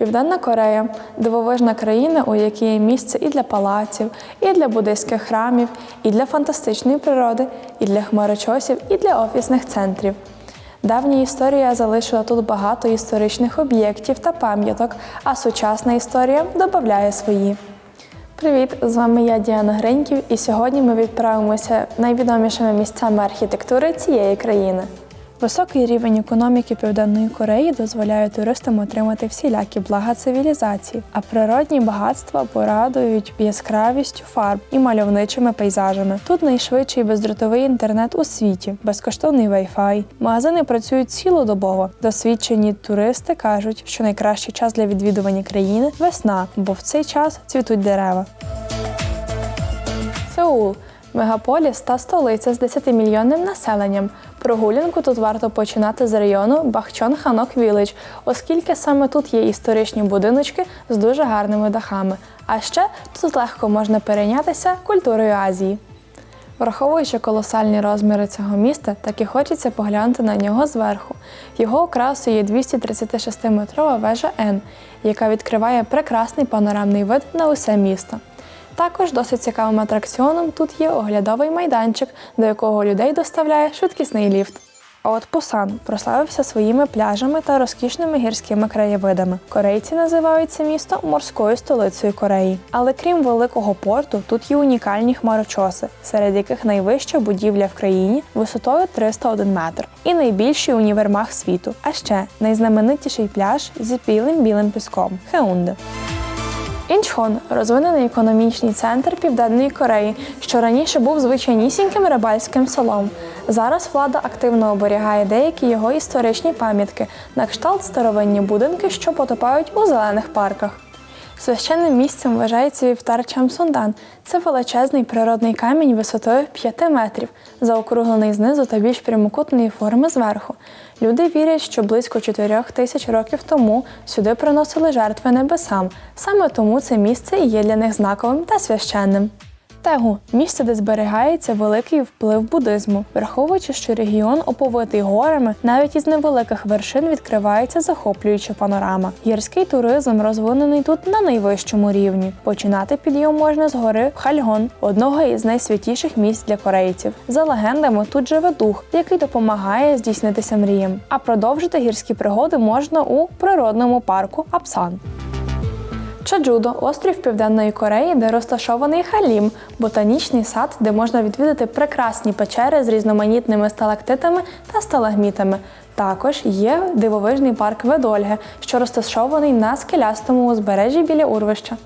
Південна Корея дивовижна країна, у якій є місце і для палаців, і для буддийських храмів, і для фантастичної природи, і для хмарочосів, і для офісних центрів. Давня історія залишила тут багато історичних об'єктів та пам'яток, а сучасна історія додає свої. Привіт! З вами я Діана Гриньків, і сьогодні ми відправимося найвідомішими місцями архітектури цієї країни. Високий рівень економіки Південної Кореї дозволяє туристам отримати всілякі блага цивілізації, а природні багатства порадують яскравістю фарб і мальовничими пейзажами. Тут найшвидший бездротовий інтернет у світі, безкоштовний Wi-Fi. Магазини працюють цілодобово. Досвідчені туристи кажуть, що найкращий час для відвідування країни весна, бо в цей час цвітуть дерева. Сеул мегаполіс та столиця з 10-мільйонним населенням. Прогулянку тут варто починати з району Бахчон Ханок Вілич, оскільки саме тут є історичні будиночки з дуже гарними дахами. А ще тут легко можна перейнятися культурою Азії. Враховуючи колосальні розміри цього міста, так і хочеться поглянути на нього зверху. Його окрасою є 236-метрова вежа Н, яка відкриває прекрасний панорамний вид на усе місто. Також досить цікавим атракціоном тут є оглядовий майданчик, до якого людей доставляє швидкісний ліфт. А от Пусан прославився своїми пляжами та розкішними гірськими краєвидами. Корейці називають це місто морською столицею Кореї. Але крім великого порту, тут є унікальні хмарочоси, серед яких найвища будівля в країні висотою 301 метр і найбільший універмаг світу. А ще найзнаменитіший пляж зі білим білим піском Хеунде. Інчхон розвинений економічний центр Південної Кореї, що раніше був звичайнісіньким рибальським селом. Зараз влада активно оберігає деякі його історичні пам'ятки, на кшталт старовинні будинки, що потопають у зелених парках. Священним місцем вважається вівтар Чамсундан. Це величезний природний камінь висотою 5 метрів, заокруглений знизу та більш прямокутної форми зверху. Люди вірять, що близько 4 тисяч років тому сюди приносили жертви небесам. Саме тому це місце і є для них знаковим та священним. Тегу місце, де зберігається великий вплив буддизму, враховуючи, що регіон оповитий горами, навіть із невеликих вершин відкривається захоплююча панорама. Гірський туризм розвинений тут на найвищому рівні. Починати підйом можна з гори Хальгон, одного із найсвятіших місць для корейців. За легендами, тут живе дух, який допомагає здійснитися мріям. А продовжити гірські пригоди можна у природному парку Апсан. Чаджудо острів Південної Кореї, де розташований Халім, ботанічний сад, де можна відвідати прекрасні печери з різноманітними сталактитами та сталагмітами. Також є дивовижний парк Ведольге, що розташований на скелястому узбережжі біля урвища.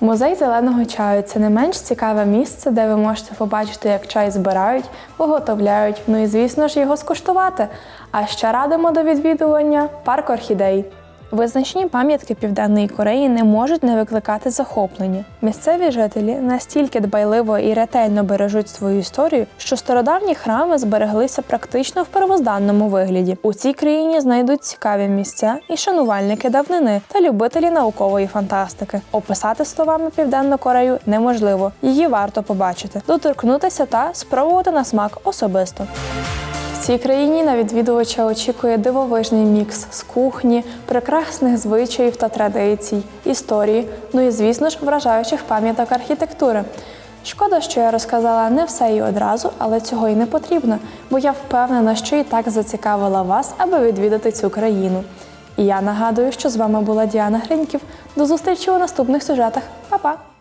Музей зеленого чаю це не менш цікаве місце, де ви можете побачити, як чай збирають, виготовляють, ну і звісно ж його скуштувати. А ще радимо до відвідування парк орхідей. Визначні пам'ятки Південної Кореї не можуть не викликати захоплення. Місцеві жителі настільки дбайливо і ретельно бережуть свою історію, що стародавні храми збереглися практично в первозданному вигляді. У цій країні знайдуть цікаві місця і шанувальники давнини та любителі наукової фантастики. Описати словами Південну Корею неможливо, її варто побачити, доторкнутися та спробувати на смак особисто. Цій країні на відвідувача очікує дивовижний мікс з кухні, прекрасних звичаїв та традицій, історії, ну і, звісно ж, вражаючих пам'яток архітектури. Шкода, що я розказала не все і одразу, але цього і не потрібно, бо я впевнена, що і так зацікавила вас, аби відвідати цю країну. І я нагадую, що з вами була Діана Гриньків. До зустрічі у наступних сюжетах. Па-па!